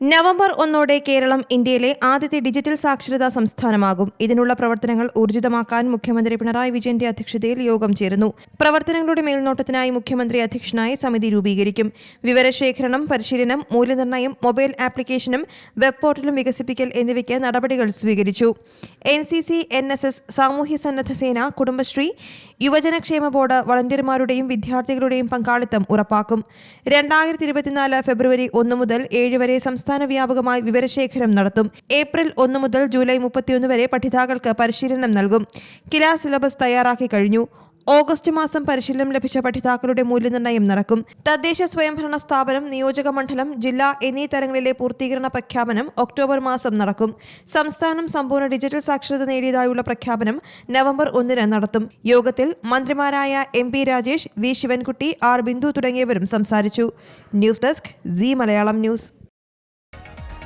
November ഒന്നോടെ കേരളം ഇന്ത്യയിലെ ആദ്യത്തെ ഡിജിറ്റൽ സാക്ഷരതാ സംസ്ഥാനമാകും. ഇതിനുള്ള പ്രവർത്തനങ്ങൾ ഊർജിതമാക്കാൻ മുഖ്യമന്ത്രി പിണറായി വിജയന്റെ അധ്യക്ഷതയിൽ യോഗം ചേരുന്നു. പ്രവർത്തനങ്ങളുടെ മേൽനോട്ടത്തിനായി മുഖ്യമന്ത്രി അധ്യക്ഷനായി സമിതി രൂപീകരിക്കും. വിവരശേഖരണം പരിശീലനം മൂല്യനിർണയം മൊബൈൽ ആപ്ലിക്കേഷനും വെബ് പോർട്ടലും വികസിപ്പിക്കൽ എന്നിവയ്ക്ക് നടപടികൾ സ്വീകരിച്ചു. N C C N S S സാമൂഹ്യ സന്നദ്ധ സേന കുടുംബശ്രീ യുവജനക്ഷേമ ബോർഡ് വളണ്ടിയർമാരുടെയും വിദ്യാർത്ഥികളുടെയും പങ്കാളിത്തം ഉറപ്പാക്കും. രണ്ടായിരത്തി ഇരുപത്തിനാല് ഫെബ്രുവരി ഒന്ന് മുതൽ ഏഴ് വരെ സംസ്ഥാന വ്യാപകമായി വിവരശേഖരം നടത്തും. ഏപ്രിൽ ഒന്ന് മുതൽ ജൂലൈ മുപ്പത്തിയൊന്ന് വരെ പഠിതാക്കൾക്ക് പരിശീലനം നൽകും. കിലാ സിലബസ് തയ്യാറാക്കി കഴിഞ്ഞു. ഓഗസ്റ്റ് മാസം പരിശീലനം ലഭിച്ച പഠിതാക്കളുടെ മൂല്യനിർണയം നടക്കും. തദ്ദേശ സ്വയംഭരണ സ്ഥാപനം നിയോജക മണ്ഡലം ജില്ല എന്നീ തലങ്ങളിലെ പൂർത്തീകരണ പ്രഖ്യാപനം ഒക്ടോബർ മാസം നടക്കും. സംസ്ഥാനം സമ്പൂർണ ഡിജിറ്റൽ സാക്ഷരത നേടിയതായുള്ള പ്രഖ്യാപനം നവംബർ ഒന്നിന് നടത്തും. യോഗത്തിൽ മന്ത്രിമാരായ M P Rajesh V Sivankutty R Bindu തുടങ്ങിയവരും സംസാരിച്ചു. News desk C Malayalam news.